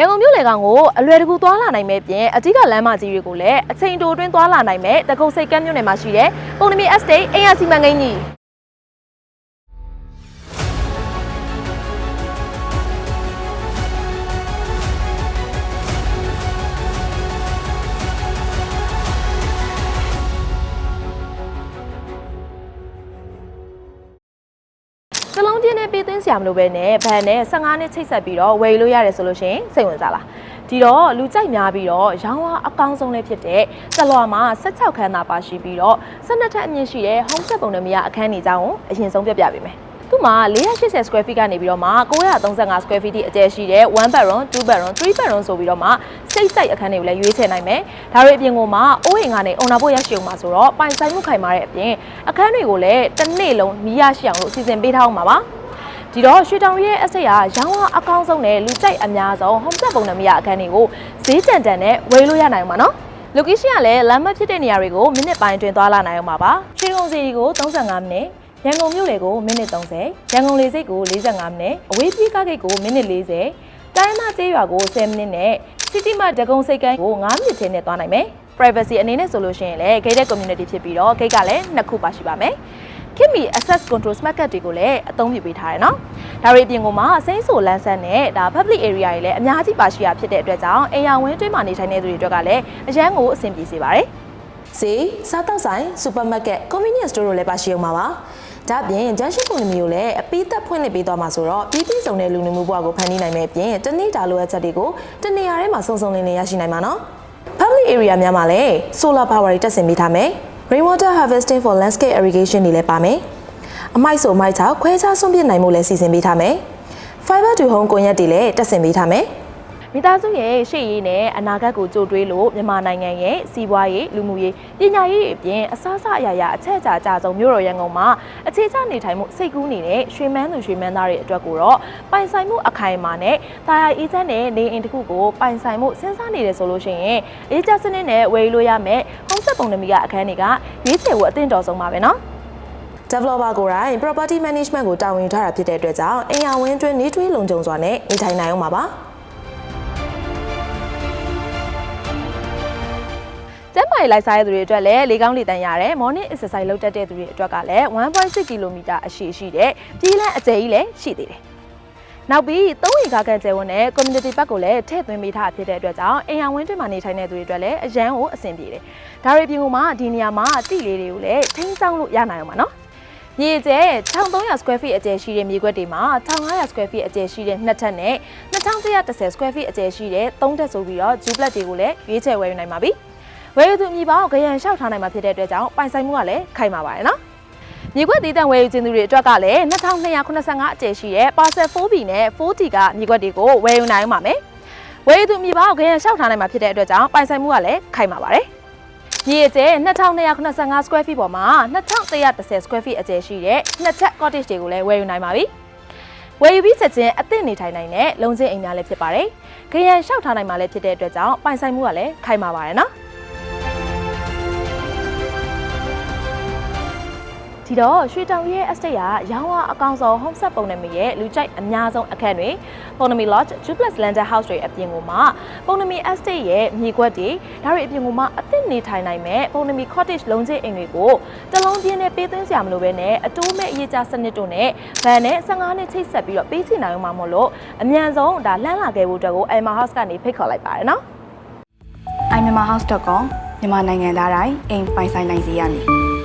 ရန်ကုန်မြို့လေကောင်ကိုအလွယ်တကူသွားလာနိုင်မဲ့ပြင်အကြီးကလမ်းမကြီးတွေကိုလည်းအချိန်တိုအတွင်းသွားလာနိုင်မဲ့တကုတ်စိတ်ကမ်းမြို့နယ်မှာရှိတဲ့ပုံနမီ estate အင်ယာစီမံကိန်းကြီး စလုံးပြင်းနဲ့ပေးသွင်းစရာမလိုပဲနဲ့ဗန်နဲ့15နှစ်ချိတ်ဆက်ပြီးတော့ဝယ်ယူလို့ရတယ်ဆိုလို့ရှိရင်စိတ်ဝင်စားလားဒီတော့လူကြိုက်များပြီးတော့ရောင်းဝအကောင်းဆုံးလေးဖြစ်တဲ့တလွာမှာ16ခန်းသာပါရှိပြီးတော့12ထပ်အမြင့်ရှိတဲ့ home set ပုံနဲ့မရအခန်းနေကြောင်းကိုအရင်ဆုံးပြပြပေးမယ် သူ့မှာ480 square feet ကနေပြီးတော့မှ935 square feet အကျယ်ရှိတဲ့1 bedroom 2 bedroom 3 bedroom ဆိုပြီးတော့မှစိတ်ကြိုက်အခန်းတွေကိုလည်းရွေးချယ်နိုင်မယ်။ဒါတွေအပြင်ကိုမှအိုးအိမ်ကနေအုံနာဖို့ရရှိအောင်မှာဆိုတော့ပိုင်ဆိုင်မှုခိုင်မာတဲ့အပြင်အခန်းတွေကိုလည်းတစ်နေ့လုံးမီးရရှိအောင်လို့စီစဉ်ပေးထားအောင်ပါပါ။ဒီတော့ရွှေတောင်ရဲ့အစိတ်ဟာရောင်းဝအကောင်းဆုံးနဲ့လူကြိုက်အများဆုံး home set ပုံနဲ့မရအခန်းတွေကိုဈေးကြံတန်နဲ့ဝယ်လို့ရနိုင်မှာနော်။ location ကလည်းလမ်းမဖြစ်တဲ့နေရာတွေကိုမိနစ်ပိုင်းအတွင်းသွားလာနိုင်အောင်ပါပါ။ရွှေကုန်းစီကို35မိနစ် ရန်ကုန်မြို့လေကိုမိနစ်30ရန်ကုန်လေဆိပ်ကို45မိနစ်အဝေးပြေးကားဂိတ်ကိုမိနစ်40တိုင်းမကျေးရွာကို10မိနစ်နဲ့ City Mart ဒဂုံစိတ်ကန်းကို9မိနစ်ချင်းနဲ့သွားနိုင်မယ် privacy အနေနဲ့ဆိုလို့ရှိရင်လည်း gated community ဖြစ်ပြီးတော့ gate ကလည်းနှစ်ခုပါရှိပါမယ်ခင်မီ access control smart card တွေကိုလည်းအသုံးပြုပေးထားတယ်နော်။ဒါတွေအပြင်ကမှအစိမ့်ဆိုလန်းဆန်းနဲ့ဒါ public area တွေလည်းအများကြီးပါရှိရဖြစ်တဲ့အတွက်ကြောင့်အိမ်ယာဝင်းတွင်းမှာနေထိုင်နေတဲ့သူတွေအတွက်ကလည်းအရန်ကိုအဆင်ပြေစေပါတယ်။ ဈေးစားတောက်ဆိုင်စူပါမားကတ် convenience store တို့လည်းပါရှိအောင်ပါပါဒါ့အပြင်ဂျန်ရှိပုံမျိုးကိုလည်းအပိသက်ဖွင့်လှစ်ပေးသွားမှာဆိုတော့ပြည်ပြည်စုံတဲ့လူနေမှုဘဝကိုဖန်တီးနိုင်မဲ့အပြင်တနေ့တာလိုအပ်ချက်တွေကိုတနေရာထဲမှာစုံစုံလင်းလင်းရရှိနိုင်မှာနော် public area များမှာလည်း solar power တွေတက်ဆင်ပေးထားမယ် rainwater harvesting for landscape irrigation တွေလည်းပါမယ်အမိုက်ဆိုအမိုက်ချောက်ခွဲခြားဆုံးပြစ်နိုင်မှုလည်းစီစဉ်ပေးထားမယ် fiber to home ကွန်ရက်တွေလည်းတက်ဆင်ပေးထားမယ် မိသားစုရဲ့ရှေ့ရေးနဲ့အနာဂတ်ကိုကြိုတွေးလို့မြန်မာနိုင်ငံရဲ့စီးပွားရေးလူမှုရေးပညာရေးတွေအပြင်အစားအစာအရာရာအချက်အချာအကြဆုံးမြို့တော်ရန်ကုန်မှာအခြေချနေထိုင်မှုစိတ်ကူးနေတဲ့ရွှေမန်းသူရွှေမန်းသားတွေအတွက်ကိုတော့ပိုင်ဆိုင်မှုအခိုင်အမာနဲ့တာယာအေးချမ်းတဲ့နေအိမ်တစ်ခုကိုပိုင်ဆိုင်မှုစဉ်းစားနေတယ်ဆိုလို့ရှိရင်အေးချမ်းစနစ်နဲ့ဝယ်ယူလို့ရမယ်ဟုံးဆက်ပုံနမီကအခန်းတွေကရွေးချယ်ဖို့အသင့်တော်ဆုံးပါပဲနော် developer ကိုယ်တိုင် property management ကိုတာဝန်ယူထားတာဖြစ်တဲ့အတွက်ကြောင့်အိမ်ယာဝင်းအတွင်းနေထွေးလုံခြုံစွာနဲ့နေထိုင်နိုင်အောင်ပါပါ ကျန်းမာရေးလိုက်စားရတဲ့သူတွေအတွက်လည်းလေကောင်းလေတန်းရတယ် morning exercise လုပ်တတ်တဲ့သူတွေအတွက်ကလည်း1.6 km အရှိရှိတဲ့ပြည်လန်းအကျယ်ကြီးလည်းရှိသေးတယ်။နောက်ပြီးသုံးရီကားကန်ကျဲဝန်နဲ့ community park ကိုလည်းထည့်သွင်းပေးထားဖြစ်တဲ့အတွက်ကြောင့်အိမ်ယာဝင်းတွင်မှာနေထိုင်တဲ့သူတွေအတွက်လည်းအရန်ကိုအဆင်ပြေတယ်။ဒါတွေပြင်မှာဒီနေရာမှာတိလေးတွေကိုလည်းထိန်းချောင်းလို့ရနိုင်အောင်ပါနော်။မြေကျဲ1300 square feet အကျယ်ရှိတဲ့မြေကွက်တွေမှာ1500 square feet အကျယ်ရှိတဲ့နှစ်ထပ်နဲ့2110 square feet အကျယ်ရှိတဲ့သုံးထပ်ဆိုပြီးတော့ duplex တွေကိုလည်းရွေးချယ်ဝယ်ယူနိုင်ပါပြီ။ ဝယ်ယူသူမြေပေါင်းကရန်လျှောက်ထားနိုင်မှာဖြစ်တဲ့အတွက်ကြောင့်ပိုင်ဆိုင်မှုကလည်းခိုင်မာပါတယ်နော်။မြေကွက်တည်တံ့ဝယ်ယူခြင်းသူတွေအတွက်ကလည်း2285အကျယ်ရှိတဲ့ parcel 4B နဲ့ 4D ကမြေကွက်တွေကိုဝယ်ယူနိုင်မှာမယ်။ဝယ်ယူသူမြေပေါင်းကရန်လျှောက်ထားနိုင်မှာဖြစ်တဲ့အတွက်ကြောင့်ပိုင်ဆိုင်မှုကလည်းခိုင်မာပါတယ်။မြေကျဲ2285 square feet ပေါ်မှာ2110 square feet အကျယ်ရှိတဲ့နှစ်ချက် cottage တွေကိုလည်းဝယ်ယူနိုင်ပါပြီ။ဝယ်ယူပြီးချက်ချင်းအသင့်နေထိုင်နိုင်တဲ့လုံချင်းအိမ်များလည်းဖြစ်ပါတယ်။ခရန်လျှောက်ထားနိုင်မှာလည်းဖြစ်တဲ့အတွက်ကြောင့်ပိုင်ဆိုင်မှုကလည်းခိုင်မာပါတယ်နော်။ ဒီတော့ရွှေတောင်ရဲ့ estate ကရောင်းဝအကောင်ဆုံး home set ပုံနဲ့မရဲ့လူကြိုက်အများဆုံးအခန်းတွေပုံနမီ lodge duplex landed house တွေအပြင်ကိုမှပုံနမီ estate ရဲ့မြေကွက်တွေဒါတွေအပြင်ကိုမှအသစ်နေထိုင်နိုင်မဲ့ပုံနမီ cottage လုံးချင်းအိမ်တွေကိုတလုံးချင်းနဲ့ပေးသွင်းစရာမလိုပဲနဲ့အတိုးမဲ့အရေးကြစနစ်တို့နဲ့ဗန်နဲ့15နှစ်ချိတ်ဆက်ပြီးတော့ပေးချင်နိုင်အောင်မှာမို့လို့အမြန်ဆုံးဒါလှမ်းလာခဲ့ဖို့အတွက်ကို Emma House ကနေဖိတ်ခေါ်လိုက်ပါတယ်နော် iMyanmarHouse.com မြန်မာနိုင်ငံသားတိုင်းအိမ်ပိုင်ဆိုင်နိုင်စေရမည်